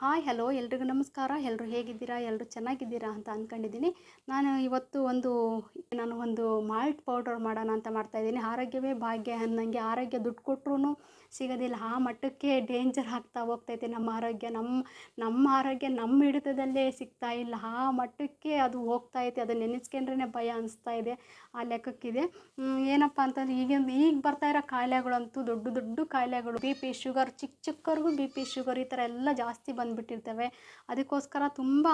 Hi, hello, ಎಲ್ರಿಗೂ ನಮಸ್ಕಾರ. ಎಲ್ಲರೂ ಹೇಗಿದ್ದೀರಾ? ಎಲ್ಲರೂ ಚೆನ್ನಾಗಿದ್ದೀರಾ ಅಂತ ಅಂದ್ಕೊಂಡಿದ್ದೀನಿ ನಾನು ಇವತ್ತು ಒಂದು, ನಾನು ಒಂದು ಮಾಲ್ಟ್ ಪೌಡರ್ ಮಾಡೋಣ ಅಂತ ಮಾಡ್ತಾಯಿದ್ದೀನಿ ಆರೋಗ್ಯವೇ ಭಾಗ್ಯ ಅನ್ನಂಗೆ. ಆರೋಗ್ಯ ದುಡ್ಡು ಕೊಟ್ರೂ ಸಿಗೋದಿಲ್ಲ. ಆ ಮಟ್ಟಕ್ಕೆ ಡೇಂಜರ್ ಆಗ್ತಾ ಹೋಗ್ತೈತೆ ನಮ್ಮ ಆರೋಗ್ಯ. ನಮ್ಮ ನಮ್ಮ ಆರೋಗ್ಯ ನಮ್ಮ ಹಿಡಿತದಲ್ಲೇ ಸಿಗ್ತಾ ಇಲ್ಲ. ಆ ಮಟ್ಟಕ್ಕೆ ಅದು ಹೋಗ್ತಾ ಐತೆ. ಅದು ನೆನೆಸ್ಕೊಂಡ್ರೆ ಭಯ ಅನಿಸ್ತಾ ಇದೆ ಆ ಲೆಕ್ಕಕ್ಕಿದೆ. ಏನಪ್ಪ ಅಂತಂದ್ರೆ ಈಗಿನ, ಈಗ ಬರ್ತಾ ಇರೋ ಕಾಯಿಲೆಗಳಂತೂ ದೊಡ್ಡ ದೊಡ್ಡ ಕಾಯಿಲೆಗಳು. ಬಿ ಪಿ ಶುಗರ್ ಚಿಕ್ಕ ಚಿಕ್ಕವ್ರಿಗೂ ಬಿ ಪಿ ಶುಗರ್ ಈ ಥರ ಎಲ್ಲ ಜಾಸ್ತಿ ಬಂದುಬಿಟ್ಟಿರ್ತವೆ. ಅದಕ್ಕೋಸ್ಕರ ತುಂಬ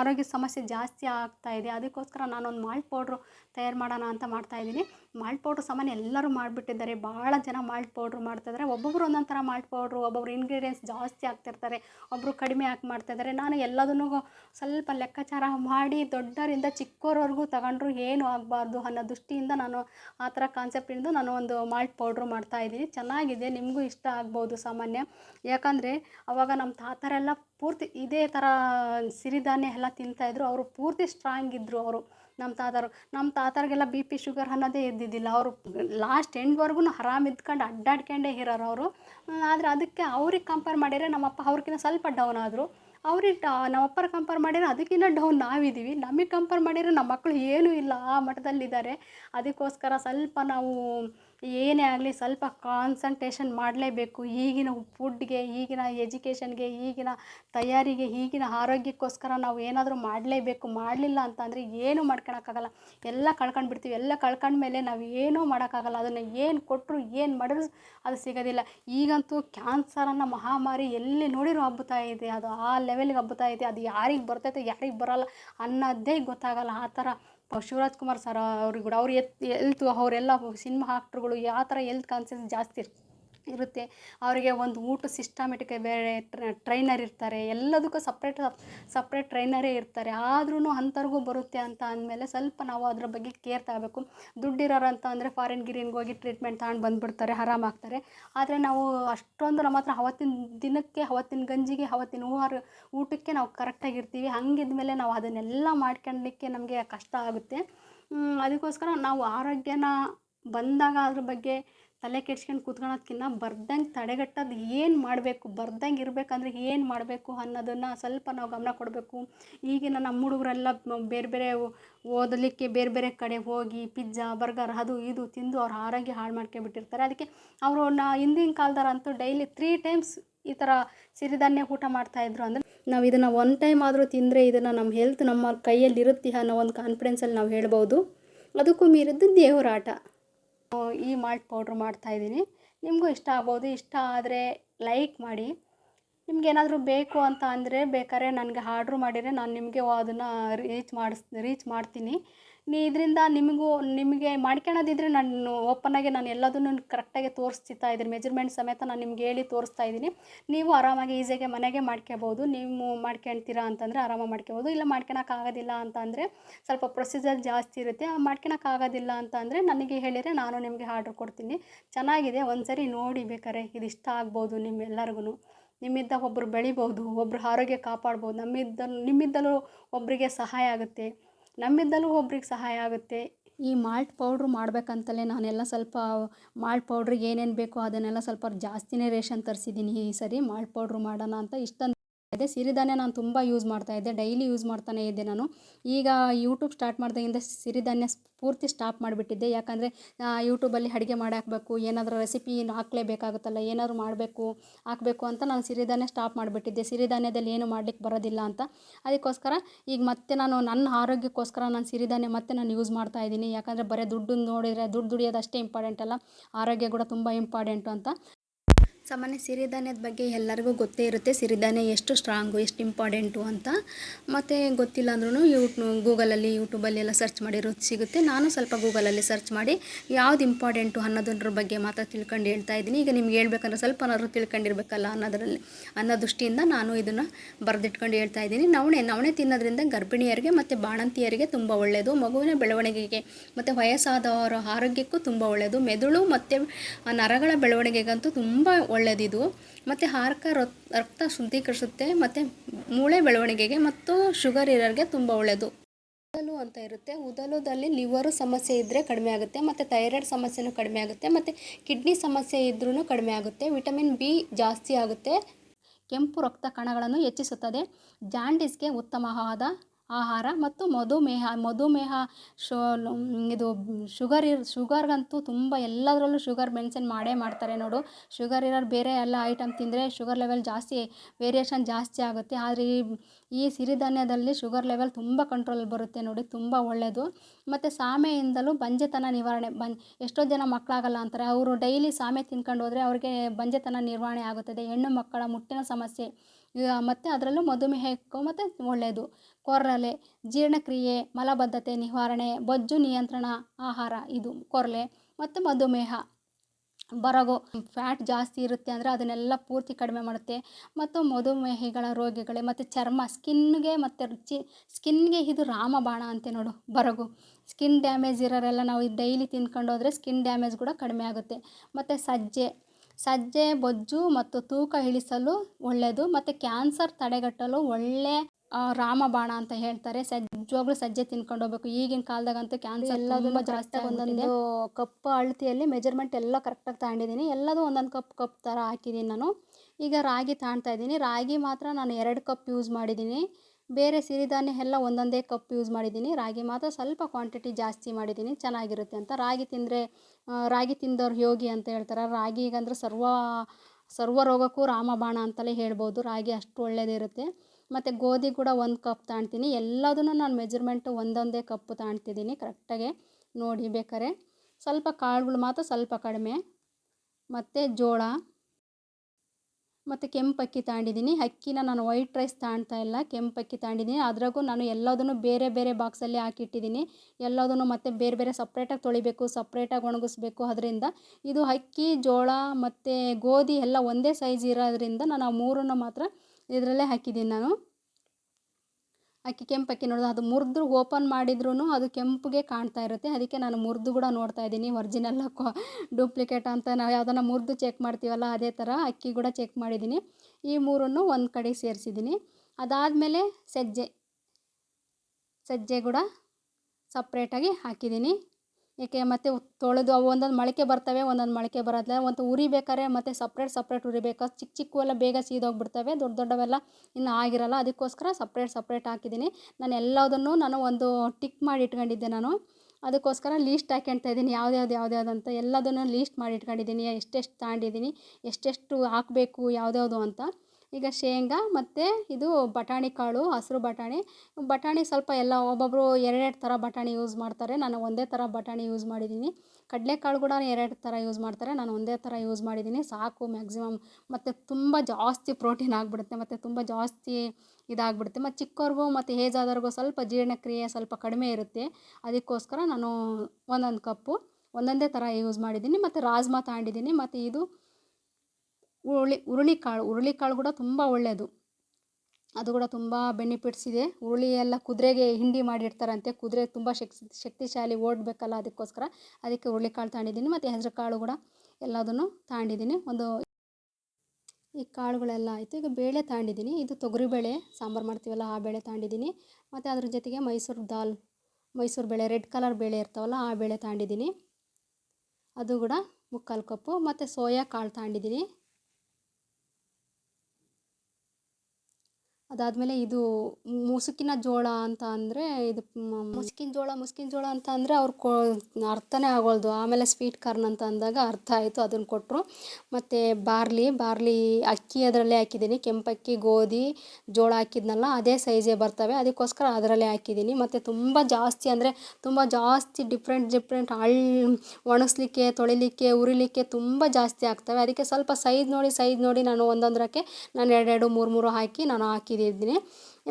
ಆರೋಗ್ಯ ಸಮಸ್ಯೆ ಜಾಸ್ತಿ ಆಗ್ತಾ ಇದೆ. ಅದಕ್ಕೋಸ್ಕರ ನಾನೊಂದು ಮಾಲ್ಟ್ ಪೌಡ್ರು ತಯಾರು ಮಾಡೋಣ ಅಂತ ಮಾಡ್ತಾಯಿದ್ದೀನಿ ಮಾಲ್ಟ್ ಪೌಡ್ರ್ ಸಾಮಾನ್ಯ ಎಲ್ಲರೂ ಮಾಡಿಬಿಟ್ಟಿದ್ದಾರೆ. ಭಾಳ ಜನ ಮಾಲ್ಟ್ ಪೌಡ್ರ್ ಮಾಡ್ತಾಯಿದ್ದಾರೆ ಒಬ್ಬೊಬ್ರು ಒಂದೊಂದು ಥರ ಮಾಲ್ಟ್ ಪೌಡ್ರು ಒಬ್ಬೊಬ್ರು ಇಂಗ್ರೀಡಿಯೆಂಟ್ಸ್ ಜಾಸ್ತಿ ಹಾಕ್ತಿರ್ತಾರೆ ಒಬ್ಬರು ಕಡಿಮೆ ಹಾಕಿ ಮಾಡ್ತಾಯಿದ್ದಾರೆ ನಾನು ಎಲ್ಲದನ್ನು ಸ್ವಲ್ಪ ಲೆಕ್ಕಾಚಾರ ಮಾಡಿ ದೊಡ್ಡರಿಂದ ಚಿಕ್ಕವರವರೆಗೂ ತಗೊಂಡ್ರು ಏನು ಆಗಬಾರ್ದು ಅನ್ನೋ ದೃಷ್ಟಿಯಿಂದ ನಾನು ಆ ಥರ ಕಾನ್ಸೆಪ್ಟಿಂದ ನಾನು ಒಂದು ಮಾಲ್ಟ್ ಪೌಡ್ರು ಮಾಡ್ತಾಯಿದ್ದೀನಿ ಚೆನ್ನಾಗಿದೆ, ನಿಮಗೂ ಇಷ್ಟ ಆಗ್ಬೋದು ಸಾಮಾನ್ಯ. ಯಾಕಂದರೆ ಅವಾಗ ನಮ್ಮ ತಾತರೆಲ್ಲ ಪೂರ್ತಿ ಇದೇ ಥರ ಸಿರಿಧಾನ್ಯ ಎಲ್ಲ ತಿಂತಾಯಿದ್ರು ಅವರು ಪೂರ್ತಿ ಸ್ಟ್ರಾಂಗ್ ಇದ್ದರು ಅವರು. ನಮ್ಮ ತಾತರು, ನಮ್ಮ ತಾತರಿಗೆಲ್ಲ ಬಿ ಪಿ ಶುಗರ್ ಅನ್ನೋದೇ ಇದ್ದಿದ್ದಿಲ್ಲ. ಅವರು ಲಾಸ್ಟ್ ಎಂಡ್ವರೆಗೂ ಆರಾಮ್ ಇದ್ಕೊಂಡು ಅಡ್ಡಾಡ್ಕೊಂಡೇ ಇರೋರು ಅವರು. ಆದರೆ ಅದಕ್ಕೆ ಅವ್ರಿಗೆ ಕಂಪೇರ್ ಮಾಡಿದರೆ ನಮ್ಮಪ್ಪ ಅವ್ರಿಗಿಂತ ಸ್ವಲ್ಪ ಡೌನ್ ಆದರು. ಅವ್ರಿಗೆ, ನಮ್ಮಪ್ಪರ ಕಂಪೇರ್ ಮಾಡಿದರೆ ಅದಕ್ಕಿಂತ ಡೌನ್ ನಾವಿದ್ದೀವಿ. ನಮಗೆ ಕಂಪೇರ್ ಮಾಡಿದರೆ ನಮ್ಮ ಮಕ್ಕಳು ಏನೂ ಇಲ್ಲ ಆ ಮಟ್ಟದಲ್ಲಿದ್ದಾರೆ. ಅದಕ್ಕೋಸ್ಕರ ಸ್ವಲ್ಪ ನಾವು ಏನೇ ಆಗಲಿ ಸ್ವಲ್ಪ ಕಾನ್ಸಂಟ್ರೇಷನ್ ಮಾಡಲೇಬೇಕು. ಈಗಿನ ಫುಡ್ಗೆ ಈಗಿನ ಎಜುಕೇಷನ್ಗೆ ಈಗಿನ ತಯಾರಿಗೆ, ಈಗಿನ ಆರೋಗ್ಯಕ್ಕೋಸ್ಕರ ನಾವು ಏನಾದರೂ ಮಾಡಲೇಬೇಕು. ಮಾಡಲಿಲ್ಲ ಅಂತಂದರೆ ಏನೂ ಮಾಡ್ಕೊಳಕ್ಕಾಗಲ್ಲ. ಎಲ್ಲ ಕಳ್ಕೊಂಡು ಬಿಡ್ತೀವಿ. ಎಲ್ಲ ಕಳ್ಕೊಂಡ್ಮೇಲೆ ನಾವು ಏನೂ ಮಾಡೋಕ್ಕಾಗಲ್ಲ. ಅದನ್ನು ಏನು ಕೊಟ್ಟರು ಏನು ಮಾಡಿದ್ರು ಅದು ಸಿಗೋದಿಲ್ಲ. ಈಗಂತೂ ಕ್ಯಾನ್ಸರ್ ಅನ್ನೋ ಮಹಾಮಾರಿ ಎಲ್ಲಿ ನೋಡಿರೋ ಹಬ್ಬುತ್ತಾ ಇದೆ. ಅದು ಆ ಲೆವೆಲ್ಗೆ ಹಬ್ಬುತ್ತಾ ಇದೆ. ಅದು ಯಾರಿಗೆ ಬರ್ತೈತೆ, ಯಾರಿಗೆ ಬರೋಲ್ಲ ಅನ್ನೋದೇ ಗೊತ್ತಾಗಲ್ಲ. ಆ ಥರ ಶಿವರಾಜ್ ಕುಮಾರ್ ಸರ್ ಅವ್ರಿಗೆ ಕೂಡ ಅವ್ರು ಎತ್ ಎಲ್ತ್ ಅವರೆಲ್ಲ ಸಿನಿಮಾ ಆಕ್ಟ್ರುಗಳು ಯಾವ ಥರ ಎಲ್ತ್ ಕಾನ್ಸಿಯಸ್ ಜಾಸ್ತಿ ಇರ್- ಇರುತ್ತೆ. ಅವರಿಗೆ ಒಂದು ಊಟ ಸಿಸ್ಟಮೆಟಿಕ್ ಬೇರೆ ಟ್ರೈನರ್ ಇರ್ತಾರೆ. ಎಲ್ಲದಕ್ಕೂ ಸಪ್ರೇಟ್ ಸಪ್ರೇಟ್ ಟ್ರೈನರೇ ಇರ್ತಾರೆ. ಆದ್ರೂ ಅಂಥವ್ರಿಗೂ ಬರುತ್ತೆ ಅಂತ ಅಂದಮೇಲೆ ಸ್ವಲ್ಪ ನಾವು ಅದ್ರ ಬಗ್ಗೆ ಕೇರ್ ತಗೋಬೇಕು. ದುಡ್ಡಿರೋರು ಅಂತ ಅಂದರೆ ಫಾರಿನ್ ಗಿರಿನ್ಗೆ ಹೋಗಿ ಟ್ರೀಟ್ಮೆಂಟ್ ತಗೊಂಡು ಬಂದುಬಿಡ್ತಾರೆ ಆರಾಮಾಗ್ತಾರೆ ಆದರೆ ನಾವು ಅಷ್ಟೊಂದು ನಮ್ಮ ಅವತ್ತಿನ ದಿನಕ್ಕೆ, ಅವತ್ತಿನ ಗಂಜಿಗೆ, ಅವತ್ತಿನ ಹೂವಾರು, ಊಟಕ್ಕೆ ನಾವು ಕರೆಕ್ಟಾಗಿರ್ತೀವಿ ಹಂಗಿದ್ಮೇಲೆ ನಾವು ಅದನ್ನೆಲ್ಲ ಮಾಡ್ಕೊಳ್ಲಿಕ್ಕೆ ನಮಗೆ ಕಷ್ಟ ಆಗುತ್ತೆ. ಅದಕ್ಕೋಸ್ಕರ ನಾವು ಆರೋಗ್ಯನ ಬಂದಾಗ ಅದ್ರ ಬಗ್ಗೆ ತಲೆ ಕೆಡ್ಸ್ಕೊಂಡು ಕೂತ್ಕೊಳ್ಳೋದಕ್ಕಿಂತ ಬರ್ದಂಗೆ ತಡೆಗಟ್ಟೋದು ಏನು ಮಾಡಬೇಕು? ಬರ್ದಂಗೆ ಇರಬೇಕಂದ್ರೆ ಏನು ಮಾಡಬೇಕು ಅನ್ನೋದನ್ನು ಸ್ವಲ್ಪ ನಾವು ಗಮನ ಕೊಡಬೇಕು. ಈಗಿನ ನಮ್ಮ ಹುಡುಗರೆಲ್ಲ ಬೇರೆ ಬೇರೆ ಓದಲಿಕ್ಕೆ ಬೇರೆ ಬೇರೆ ಕಡೆ ಹೋಗಿ ಪಿಜ್ಜಾ, ಬರ್ಗರ್ ಅದು ಇದು ತಿಂದು ಅವ್ರ ಆರೋಗ್ಯ ಹಾಳು ಮಾಡ್ಕೊಂಬಿಟ್ಟಿರ್ತಾರೆ ಅದಕ್ಕೆ ಅವರು ನಾ, ಹಿಂದಿನ ಕಾಲದಾರಂತೂ ಡೈಲಿ ತ್ರೀ ಟೈಮ್ಸ್ ಈ ಥರ ಸಿರಿಧಾನ್ಯ ಊಟ ಮಾಡ್ತಾಯಿದ್ರು ಅಂದರೆ ನಾವು ಇದನ್ನು ಒನ್ ಟೈಮ್ ಆದರೂ ತಿಂದರೆ ಇದನ್ನು ನಮ್ಮ ಹೆಲ್ತ್ ನಮ್ಮ ಕೈಯಲ್ಲಿ ಇರುತ್ತೆ ಅನ್ನೋ ಒಂದು ಕಾನ್ಫಿಡೆನ್ಸಲ್ಲಿ ನಾವು ಹೇಳ್ಬೋದು. ಅದಕ್ಕೂ ಮೀರಿದ್ದು ದೇವರಾಟ ಈ ಮಾಲ್ಟ್ ಪೌಡ್ರ್ ಮಾಡ್ತಾಯಿದ್ದೀನಿ ನಿಮಗೂ ಇಷ್ಟ ಆಗ್ಬೋದು. ಇಷ್ಟ ಆದರೆ ಲೈಕ್ ಮಾಡಿ. ನಿಮ್ಗೇನಾದರೂ ಬೇಕು ಅಂತ ಅಂದರೆ ಬೇಕಾದ್ರೆ ನನಗೆ ಆರ್ಡ್ರ್ ಮಾಡಿದರೆ ನಾನು ನಿಮಗೆ ಅದನ್ನು ರೀಚ್ ಮಾಡಿಸ್ ರೀಚ್ ಮಾಡ್ತೀನಿ. ನೀ ಇದರಿಂದ ನಿಮಗೂ, ನಿಮಗೆ ಮಾಡ್ಕೊಳೋದಿದ್ರೆ ನಾನು ಓಪನ್ನಾಗಿ ನಾನು ಎಲ್ಲದನ್ನು ಕರೆಕ್ಟಾಗಿ ತೋರಿಸ್ತಾ ಇದ್ದೀನಿ. ಮೆಜರ್ಮೆಂಟ್ ಸಮೇತ ನಾನು ನಿಮ್ಗೆ ಹೇಳಿ ತೋರಿಸ್ತಾ ಇದ್ದೀನಿ. ನೀವು ಆರಾಮಾಗಿ ಈಸಿಯಾಗಿ ಮನೆಗೆ ಮಾಡ್ಕೋಬೋದು. ನೀವು ಮಾಡ್ಕೊಳ್ತೀರಾ ಅಂತಂದರೆ ಆರಾಮಾಗಿ ಮಾಡ್ಕೋಬೋದು. ಇಲ್ಲ ಮಾಡ್ಕೊಳಕ್ಕಾಗೋದಿಲ್ಲ ಅಂತ ಅಂದರೆ ಸ್ವಲ್ಪ ಪ್ರೊಸೀಜರ್ ಜಾಸ್ತಿ ಇರುತ್ತೆ. ಮಾಡ್ಕೊಳಕ್ಕಾಗೋದಿಲ್ಲ ಅಂತ ಅಂದರೆ ನನಗೆ ಹೇಳಿದರೆ ನಾನು ನಿಮಗೆ ಆರ್ಡ್ರ್ ಕೊಡ್ತೀನಿ. ಚೆನ್ನಾಗಿದೆ. ಒಂದ್ಸರಿ ನೋಡಿ ಬೇಕಾರೆ ಇದು ಇಷ್ಟ ಆಗ್ಬೋದು ನಿಮ್ಮೆಲ್ಲರಿಗೂ ನಿಮ್ಮಿಂದ ಒಬ್ಬರು ಬೆಳಿಬೋದು ಒಬ್ಬರು ಆರೋಗ್ಯ ಕಾಪಾಡ್ಬೋದು. ನಮ್ಮಿದ್ದ ನಿಮ್ಮಿಂದಲೂ ಒಬ್ಬರಿಗೆ ಸಹಾಯ ಆಗುತ್ತೆ. ನಮ್ಮಿಂದಲೂ ಒಬ್ರಿಗೆ ಸಹಾಯ ಆಗುತ್ತೆ. ಈ ಮಾಲ್ಟ್ ಪೌಡ್ರ್ ಮಾಡಬೇಕಂತಲೇ ನಾನೆಲ್ಲ ಸ್ವಲ್ಪ ಮಾಲ್ಟ್ ಪೌಡ್ರಿಗೆ ಏನೇನು ಬೇಕೋ ಅದನ್ನೆಲ್ಲ ಸ್ವಲ್ಪ ಜಾಸ್ತಿನೇ ರೇಷನ್ ತರಿಸಿದ್ದೀನಿ ಈ ಸರಿ. ಮಾಲ್ಟ್ ಪೌಡ್ರ್ ಮಾಡೋಣ ಅಂತ ಇಷ್ಟೊಂದು ಇದೆ. ಸಿರಿಧಾನ್ಯ ನಾನು ತುಂಬ ಯೂಸ್ ಮಾಡ್ತಾ ಇದ್ದೆ. ಡೈಲಿ ಯೂಸ್ ಮಾಡ್ತಾನೇ ಇದ್ದೆ ನಾನು. ಈಗ ಯೂಟ್ಯೂಬ್ ಸ್ಟಾರ್ಟ್ ಮಾಡಿದಾಗಿಂದ ಸಿರಿಧಾನ್ಯ ಪೂರ್ತಿ ಸ್ಟಾಪ್ ಮಾಡಿಬಿಟ್ಟಿದ್ದೆ. ಯಾಕಂದರೆ ಯೂಟ್ಯೂಬಲ್ಲಿ ಅಡುಗೆ ಮಾಡಿ ಹಾಕಬೇಕು ಏನಾದರೂ ರೆಸಿಪಿ ಹಾಕಲೇಬೇಕಾಗುತ್ತಲ್ಲ, ಏನಾದರೂ ಮಾಡಬೇಕು, ಹಾಕಬೇಕು ಅಂತ ನಾನು ಸಿರಿಧಾನ್ಯ ಸ್ಟಾಪ್ ಮಾಡಿಬಿಟ್ಟಿದ್ದೆ. ಸಿರಿಧಾನ್ಯದಲ್ಲಿ ಏನು ಮಾಡ್ಲಿಕ್ಕೆ ಬರೋದಿಲ್ಲ ಅಂತ. ಅದಕ್ಕೋಸ್ಕರ ಈಗ ಮತ್ತೆ ನಾನು ನನ್ನ ಆರೋಗ್ಯಕ್ಕೋಸ್ಕರ ನಾನು ಸಿರಿಧಾನ್ಯ ಮತ್ತೆ ನಾನು ಯೂಸ್ ಮಾಡ್ತಾ ಇದ್ದೀನಿ. ಯಾಕಂದರೆ ಬರೀ ದುಡ್ಡು ನೋಡಿದರೆ ದುಡ್ಡು ದುಡಿಯೋದು ಅಷ್ಟೇ ಇಂಪಾರ್ಟೆಂಟ್ ಅಲ್ಲ. ಆರೋಗ್ಯ ಕೂಡ ತುಂಬ ಇಂಪಾರ್ಟೆಂಟು ಅಂತ. ಸಾಮಾನ್ಯ ಸಿರಿಧಾನ್ಯದ ಬಗ್ಗೆ ಎಲ್ಲರಿಗೂ ಗೊತ್ತೇ ಇರುತ್ತೆ. ಸಿರಿಧಾನ್ಯ ಎಷ್ಟು ಸ್ಟ್ರಾಂಗು ಎಷ್ಟು ಇಂಪಾರ್ಟೆಂಟು ಅಂತ. ಮತ್ತು ಗೊತ್ತಿಲ್ಲ ಅಂದ್ರೂ ಯೂಟ್ ಗೂಗಲಲ್ಲಿ ಯೂಟ್ಯೂಬಲ್ಲಿ ಎಲ್ಲ ಸರ್ಚ್ ಮಾಡಿರೋದು ಸಿಗುತ್ತೆ. ನಾನು ಸ್ವಲ್ಪ ಗೂಗಲಲ್ಲಿ ಸರ್ಚ್ ಮಾಡಿ ಯಾವ್ದು ಇಂಪಾರ್ಟೆಂಟು ಅನ್ನೋದ್ರ ಬಗ್ಗೆ ಮಾತ್ರ ತಿಳ್ಕೊಂಡು ಹೇಳ್ತಾ ಇದ್ದೀನಿ. ಈಗ ನಿಮ್ಗೆ ಹೇಳ್ಬೇಕಂದ್ರೆ ಸ್ವಲ್ಪನಾದ್ರೂ ತಿಳ್ಕೊಂಡಿರ್ಬೇಕಲ್ಲ ಅನ್ನೋದ್ರಲ್ಲಿ, ಅನ್ನೋ ದೃಷ್ಟಿಯಿಂದ ನಾನು ಇದನ್ನು ಬರೆದಿಟ್ಕೊಂಡು ಹೇಳ್ತಾ ಇದ್ದೀನಿ. ನವಣೆ ನವಣೆ ತಿನ್ನೋದ್ರಿಂದ ಗರ್ಭಿಣಿಯರಿಗೆ ಮತ್ತು ಬಾಣಂತಿಯರಿಗೆ ತುಂಬ ಒಳ್ಳೆಯದು ಮಗುವಿನ ಬೆಳವಣಿಗೆಗೆ ಮತ್ತು ವಯಸ್ಸಾದವರ ಆರೋಗ್ಯಕ್ಕೂ ತುಂಬ ಒಳ್ಳೆಯದು ಮೆದುಳು ಮತ್ತು ನರಗಳ ಬೆಳವಣಿಗೆಗಂತೂ ತುಂಬ ಒಳ್ಳೆಯದಿದು ಮತ್ತು ಹಾರ್ಕ ರಕ್- ರಕ್ತ ಶುದ್ಧೀಕರಿಸುತ್ತೆ, ಮತ್ತು ಮೂಳೆ ಬೆಳವಣಿಗೆಗೆ ಮತ್ತು ಶುಗರ್ ಇರೋರಿಗೆ ತುಂಬ ಒಳ್ಳೆಯದು ಉದಲು ಅಂತ ಇರುತ್ತೆ. ಉದಲುದಲ್ಲಿ ಲಿವರು ಸಮಸ್ಯೆ ಇದ್ದರೆ ಕಡಿಮೆ ಆಗುತ್ತೆ, ಮತ್ತು ಥೈರಾಯ್ಡ್ ಸಮಸ್ಯೆನೂ ಕಡಿಮೆ ಆಗುತ್ತೆ, ಮತ್ತು ಕಿಡ್ನಿ ಸಮಸ್ಯೆ ಇದ್ರೂ ಕಡಿಮೆ ಆಗುತ್ತೆ. ವಿಟಮಿನ್ ಬಿ ಜಾಸ್ತಿ ಆಗುತ್ತೆ. ಕೆಂಪು ರಕ್ತ ಕಣಗಳನ್ನು ಹೆಚ್ಚಿಸುತ್ತದೆ. ಜಾಂಡಿಸ್ಗೆ ಉತ್ತಮವಾದ ಮತ್ತು ಮಧುಮೇಹ ಮಧುಮೇಹ ಶೋ ಇದು ಶುಗರ್ ಇರ್, ಶುಗರ್ಗಂತೂ ತುಂಬ ಎಲ್ಲದರಲ್ಲೂ ಶುಗರ್ ಮೆನ್ಷನ್ ಮಾಡೇ ಮಾಡ್ತಾರೆ ನೋಡು. ಶುಗರ್ ಇರೋರು ಬೇರೆ ಎಲ್ಲ ಐಟಮ್ ತಿಂದರೆ ಶುಗರ್ ಲೆವೆಲ್ ಜಾಸ್ತಿ, ವೇರಿಯೇಷನ್ ಜಾಸ್ತಿ ಆಗುತ್ತೆ. ಆದರೆ ಈ ಈ ಸಿರಿಧಾನ್ಯದಲ್ಲಿ ಶುಗರ್ ಲೆವೆಲ್ ತುಂಬ ಕಂಟ್ರೋಲ್ ಬರುತ್ತೆ ನೋಡಿ, ತುಂಬ ಒಳ್ಳೆಯದು ಮತ್ತು ಸಾಮೆಯಿಂದಲೂ ಬಂಜೆತನ ನಿವಾರಣೆ ಬನ್ ಎಷ್ಟೋ ಜನ ಮಕ್ಕಳಾಗಲ್ಲ ಅಂತಾರೆ. ಅವರು ಡೈಲಿ ಸಾಮೆ ತಿನ್ಕೊಂಡು ಹೋದರೆ ಅವ್ರಿಗೆ ಬಂಜೆತನ ನಿರ್ವಹಣೆ ಆಗುತ್ತದೆ. ಹೆಣ್ಣು ಮಕ್ಕಳ ಮುಟ್ಟಿನ ಸಮಸ್ಯೆ ಮತ್ತು ಅದರಲ್ಲೂ ಮಧುಮೇಹಕ್ಕೂ ಮತ್ತು ಒಳ್ಳೆಯದು ಕೊರಲೆ ಜೀರ್ಣಕ್ರಿಯೆ, ಮಲಬದ್ಧತೆ, ನಿವಾರಣೆ, ಬೊಜ್ಜು ನಿಯಂತ್ರಣ, ಆಹಾರ, ಇದು ಕೊರಲೆ, ಮತ್ತು ಮಧುಮೇಹ. ಬರಗು, ಫ್ಯಾಟ್ ಜಾಸ್ತಿ ಇರುತ್ತೆ ಅಂದರೆ ಅದನ್ನೆಲ್ಲ ಪೂರ್ತಿ ಕಡಿಮೆ ಮಾಡುತ್ತೆ. ಮತ್ತು ಮಧುಮೇಹಿಗಳ ರೋಗಿಗಳೇ, ಮತ್ತು ಚರ್ಮ, ಸ್ಕಿನ್ಗೆ ಮತ್ತು ರುಚಿ, ಸ್ಕಿನ್ಗೆ ಇದು ರಾಮಬಾಣ ಅಂತೆ ನೋಡು, ಬರಗು. ಸ್ಕಿನ್ ಡ್ಯಾಮೇಜ್ ಇರೋರೆಲ್ಲ ನಾವು ಡೈಲಿ ತಿಂದ್ಕೊಂಡು ಹೋದರೆ ಸ್ಕಿನ್ ಡ್ಯಾಮೇಜ್ ಕೂಡ ಕಡಿಮೆ ಆಗುತ್ತೆ. ಮತ್ತು ಸಜ್ಜೆ ಸಜ್ಜೆ ಬೊಜ್ಜು ಮತ್ತು ತೂಕ ಇಳಿಸಲು ಒಳ್ಳೆಯದು ಮತ್ತು ಕ್ಯಾನ್ಸರ್ ತಡೆಗಟ್ಟಲು ಒಳ್ಳೆ ರಾಮಬಾಣ ಅಂತ ಹೇಳ್ತಾರೆ. ಸಜ್ಜವಾಗ್ಲೂ ಸಜ್ಜೆ ತಿನ್ಕೊಂಡು ಹೋಗ್ಬೇಕು. ಈಗಿನ ಕಾಲದಾಗಂತೂ ಕ್ಯಾನ್ಸರ್ ಎಲ್ಲದೂ ಜಾಸ್ತಿ ಒಂದೊಂದು ಕಪ್ ಅಳತಿಯಲ್ಲಿ ಮೆಜರ್ಮೆಂಟ್ ಎಲ್ಲ ಕರೆಕ್ಟಾಗಿ ತಗೊಂಡಿದ್ದೀನಿ. ಎಲ್ಲದೂ ಒಂದೊಂದು ಕಪ್ ಕಪ್ ಥರ ಹಾಕಿದ್ದೀನಿ ನಾನು. ಈಗ ರಾಗಿ ತಾಣ್ತಾ ಇದ್ದೀನಿ. ರಾಗಿ ಮಾತ್ರ ನಾನು ಎರಡು ಕಪ್ ಯೂಸ್ ಮಾಡಿದ್ದೀನಿ. ಬೇರೆ ಸಿರಿಧಾನ್ಯ ಎಲ್ಲ ಒಂದೊಂದೇ ಕಪ್ ಯೂಸ್ ಮಾಡಿದ್ದೀನಿ. ರಾಗಿ ಮಾತ್ರ ಸ್ವಲ್ಪ ಕ್ವಾಂಟಿಟಿ ಜಾಸ್ತಿ ಮಾಡಿದ್ದೀನಿ. ಚೆನ್ನಾಗಿರುತ್ತೆ ಅಂತ. ರಾಗಿ ತಿಂದರೆ ರಾಗಿ ತಿಂದವ್ರು ಯೋಗಿ ಅಂತ ಹೇಳ್ತಾರೆ. ರಾಗಿ ಈಗಂದ್ರೆ ಸರ್ವ ಸರ್ವ ರೋಗಕ್ಕೂ ರಾಮಬಾಣ ಅಂತಲೇ ಹೇಳ್ಬೋದು. ರಾಗಿ ಅಷ್ಟು ಒಳ್ಳೆಯದಿರುತ್ತೆ ಮತ್ತು ಗೋಧಿ ಕೂಡ ಒಂದು ಕಪ್ ತಾಣ್ತೀನಿ. ಎಲ್ಲದನ್ನು ನಾನು ಮೆಜರ್ಮೆಂಟು ಒಂದೊಂದೇ ಕಪ್ ತಾಣ್ತಿದ್ದೀನಿ ಕರೆಕ್ಟಾಗೆ ನೋಡಿ ಬೇಕಾರೆ ಸ್ವಲ್ಪ ಕಾಳುಗಳು ಮಾತ್ರ ಸ್ವಲ್ಪ ಕಡಿಮೆ. ಮತ್ತು ಜೋಳ. ಮತ್ತು ಕೆಂಪು ಅಕ್ಕಿ ತಗೊಂಡಿದ್ದೀನಿ ಅಕ್ಕಿನ ನಾನು ವೈಟ್ ರೈಸ್ ತಗೊಳ್ತಾ ಇಲ್ಲ. ಕೆಂಪು ಅಕ್ಕಿ ತಗೊಂಡಿದ್ದೀನಿ ಅದ್ರಾಗೂ ನಾನು ಎಲ್ಲದನ್ನು ಬೇರೆ ಬೇರೆ ಬಾಕ್ಸಲ್ಲಿ ಹಾಕಿಟ್ಟಿದ್ದೀನಿ. ಎಲ್ಲದನ್ನು ಮತ್ತೆ ಬೇರೆ ಬೇರೆ ಸಪ್ರೇಟಾಗಿ ತೊಳಿಬೇಕು ಸಪ್ರೇಟಾಗಿ ಒಣಗಿಸ್ಬೇಕು. ಅದರಿಂದ ಇದು ಅಕ್ಕಿ, ಜೋಳ ಮತ್ತು ಗೋಧಿ ಎಲ್ಲ ಒಂದೇ ಸೈಜ್ ಇರೋದ್ರಿಂದ ನಾನು ಆ ಮೂರನ್ನು ಮಾತ್ರ ಇದರಲ್ಲೇ ಹಾಕಿದ್ದೀನಿ ನಾನು. ಅಕ್ಕಿ ಕೆಂಪಕ್ಕಿ ಅಕ್ಕಿ ನೋಡೋದು ಅದು ಮುರಿದ್ರು ಓಪನ್ ಮಾಡಿದ್ರೂ ಅದು ಕೆಂಪಗೆ ಕಾಣ್ತಾ ಇರುತ್ತೆ. ಅದಕ್ಕೆ ನಾನು ಮುರಿದು ಕೂಡ ನೋಡ್ತಾ ಇದ್ದೀನಿ ಒರ್ಜಿನಲ್ ಕೊ ಡೂಪ್ಲಿಕೇಟ್ ಅಂತ. ನಾವು ಯಾವುದನ್ನು ಮುರಿದು ಚೆಕ್ ಮಾಡ್ತೀವಲ್ಲ, ಅದೇ ಥರ ಅಕ್ಕಿ ಕೂಡ ಚೆಕ್ ಮಾಡಿದ್ದೀನಿ. ಈ ಮೂರನ್ನು ಒಂದು ಕಡೆ ಸೇರಿಸಿದ್ದೀನಿ. ಅದಾದಮೇಲೆ ಸಜ್ಜೆ ಸಜ್ಜೆ ಕೂಡ ಸಪ್ರೇಟಾಗಿ ಹಾಕಿದ್ದೀನಿ. ಏಕೆ ಮತ್ತು ತೊಳೆದು ಅವು ಒಂದೊಂದು ಮೊಳಕೆ ಬರ್ತವೆ, ಒಂದೊಂದು ಮೊಳಕೆ ಬರೋದಿಲ್ಲ ಒಂದು ಉರಿಬೇಕಾದ್ರೆ ಮತ್ತು ಸಪ್ರೇಟ್ ಸಪ್ರೇಟ್ ಉರಿಬೇಕು ಚಿಕ್ಕ ಚಿಕ್ಕವೆಲ್ಲ ಬೇಗ ಸೀದೋಗ್ಬಿಡ್ತವೆ, ದೊಡ್ಡ ದೊಡ್ಡವೆಲ್ಲ ಇನ್ನೂ ಆಗಿರಲ್ಲ. ಅದಕ್ಕೋಸ್ಕರ ಸಪ್ರೇಟ್ ಸಪ್ರೇಟ್ ಹಾಕಿದ್ದೀನಿ. ನಾನು ಎಲ್ಲದನ್ನು ನಾನು ಒಂದು ಟಿಕ್ ಮಾಡಿ ಇಟ್ಕೊಂಡಿದ್ದೆ ನಾನು. ಅದಕ್ಕೋಸ್ಕರ ಲೀಸ್ಟ್ ಹಾಕ್ಯಂತ ಇದ್ದೀನಿ. ಯಾವ್ದ್ಯಾವ್ದು ಯಾವ್ದ್ಯಾವ್ದು ಅಂತ. ಎಲ್ಲದನ್ನು ಲೀಸ್ಟ್ ಮಾಡಿ ಇಟ್ಕೊಂಡಿದ್ದೀನಿ. ಎಷ್ಟೆಷ್ಟು ತಗೊಂಡಿದ್ದೀನಿ ಎಷ್ಟೆಷ್ಟು ಹಾಕಬೇಕು ಯಾವ್ದ್ಯಾವುದು ಅಂತ. ಈಗ ಶೇಂಗಾ ಮತ್ತು ಇದು ಬಟಾಣಿ ಕಾಳು, ಹಸಿರು ಬಟಾಣಿ. ಬಟಾಣಿ ಸ್ವಲ್ಪ ಎಲ್ಲ ಒಬ್ಬೊಬ್ಬರು ಎರಡೆರಡು ಥರ ಬಟಾಣಿ ಯೂಸ್ ಮಾಡ್ತಾರೆ. ನಾನು ಒಂದೇ ಥರ ಬಟಾಣಿ ಯೂಸ್ ಮಾಡಿದ್ದೀನಿ. ಕಡಲೆಕಾಳು ಕೂಡ ಎರಡು ಥರ ಯೂಸ್ ಮಾಡ್ತಾರೆ. ನಾನು ಒಂದೇ ಥರ ಯೂಸ್ ಮಾಡಿದ್ದೀನಿ. ಸಾಕು ಮ್ಯಾಕ್ಸಿಮಮ್ ಮತ್ತು ತುಂಬ ಜಾಸ್ತಿ ಪ್ರೋಟೀನ್ ಆಗಿಬಿಡುತ್ತೆ. ಮತ್ತು ತುಂಬ ಜಾಸ್ತಿ ಇದಾಗ್ಬಿಡುತ್ತೆ. ಮತ್ತು ಚಿಕ್ಕವ್ರಿಗೂ ಮತ್ತು ಏಜ್ ಆದವ್ರಿಗೂ ಸ್ವಲ್ಪ ಜೀರ್ಣಕ್ರಿಯೆ ಸ್ವಲ್ಪ ಕಡಿಮೆ ಇರುತ್ತೆ. ಅದಕ್ಕೋಸ್ಕರ ನಾನು ಒಂದೊಂದು ಕಪ್ಪು ಒಂದೊಂದೇ ಥರ ಯೂಸ್ ಮಾಡಿದ್ದೀನಿ. ಮತ್ತು ರಾಜ್ಮಾ ತಗೊಂಡಿದ್ದೀನಿ ಮತ್ತು ಇದು ಹುರುಳಿ ಕಾಳು ಹುರುಳಿ ಕಾಳು ಕೂಡ ತುಂಬ ಒಳ್ಳೆಯದು ಅದು ಕೂಡ ತುಂಬ ಬೆನಿಫಿಟ್ಸ್ ಇದೆ. ಹುರುಳಿ ಎಲ್ಲ ಕುದುರೆಗೆ ಹಿಂಡಿ ಮಾಡಿರ್ತಾರಂತೆ. ಕುದುರೆ ತುಂಬ ಶಕ್ತಿ, ಶಕ್ತಿಶಾಲಿ ಓಡಬೇಕಲ್ಲ ಅದಕ್ಕೋಸ್ಕರ. ಅದಕ್ಕೆ ಹುರುಳಿಕಾಳು ತಗೊಂಡಿದ್ದೀನಿ ಮತ್ತು ಹೆಸರು ಕಾಳು ಕೂಡ ಎಲ್ಲದನ್ನು ತಗೊಂಡಿದ್ದೀನಿ ಒಂದು ಈ ಕಾಳುಗಳೆಲ್ಲ ಆಯಿತು. ಈಗ ಬೇಳೆ ತಗೊಂಡಿದ್ದೀನಿ ಇದು ತೊಗರಿಬೇಳೆ ಸಾಂಬಾರು ಮಾಡ್ತೀವಲ್ಲ ಆ ಬೇಳೆ ತಗೊಂಡಿದ್ದೀನಿ ಮತ್ತು ಅದ್ರ ಜೊತೆಗೆ ಮೈಸೂರು ದಾಲ್, ಮೈಸೂರು ಬೇಳೆ, ರೆಡ್ ಕಲರ್ ಬೇಳೆ ಇರ್ತಾವಲ್ಲ ಆ ಬೇಳೆ ತಗೊಂಡಿದ್ದೀನಿ ಅದು ಕೂಡ ಮುಕ್ಕಾಲು ಕಪ್ಪು. ಮತ್ತು ಸೋಯಾ ಕಾಳು ತಗೊಂಡಿದ್ದೀನಿ ಅದಾದಮೇಲೆ ಇದು ಮುಸುಕಿನ ಜೋಳ ಅಂತ ಅಂದರೆ ಇದು ಮುಸುಕಿನ ಜೋಳ ಮುಸುಕಿನ ಜೋಳ ಅಂತ ಅಂದರೆ ಅವ್ರು ಕೊ, ಅರ್ಥನೇ ಆಗೋಲ್ದು. ಆಮೇಲೆ ಸ್ವೀಟ್ ಕಾರ್ನ್ ಅಂತ ಅಂದಾಗ ಅರ್ಥ ಆಯಿತು ಅದನ್ನು ಕೊಟ್ಟರು ಮತ್ತು ಬಾರ್ಲಿ ಬಾರ್ಲಿ ಅಕ್ಕಿ ಅದರಲ್ಲೇ ಹಾಕಿದ್ದೀನಿ. ಕೆಂಪಕ್ಕಿ, ಗೋಧಿ, ಜೋಳ ಹಾಕಿದ್ನಲ್ಲ, ಅದೇ ಸೈಜೇ ಬರ್ತವೆ. ಅದಕ್ಕೋಸ್ಕರ ಅದರಲ್ಲೇ ಹಾಕಿದ್ದೀನಿ. ಮತ್ತು ತುಂಬ ಜಾಸ್ತಿ ಅಂದರೆ ತುಂಬ ಜಾಸ್ತಿ ಡಿಫ್ರೆಂಟ್ ಡಿಫ್ರೆಂಟ್ ಹಳ್ ಒಣಗಿಸ್ಲಿಕ್ಕೆ ತೊಳಿಲಿಕ್ಕೆ, ಉರಿಲಿಕ್ಕೆ ತುಂಬ ಜಾಸ್ತಿ ಆಗ್ತವೆ. ಅದಕ್ಕೆ ಸ್ವಲ್ಪ ಸೈಜ್ ನೋಡಿ ಸೈಜ್ ನೋಡಿ ನಾನು ಒಂದೊಂದರಕ್ಕೆ ನಾನು ಎರಡೆರಡು ಮೂರು ಮೂರು ಹಾಕಿ ನಾನು ಹಾಕಿದ್ದೀನಿ. ಇದ್ದೀನಿ.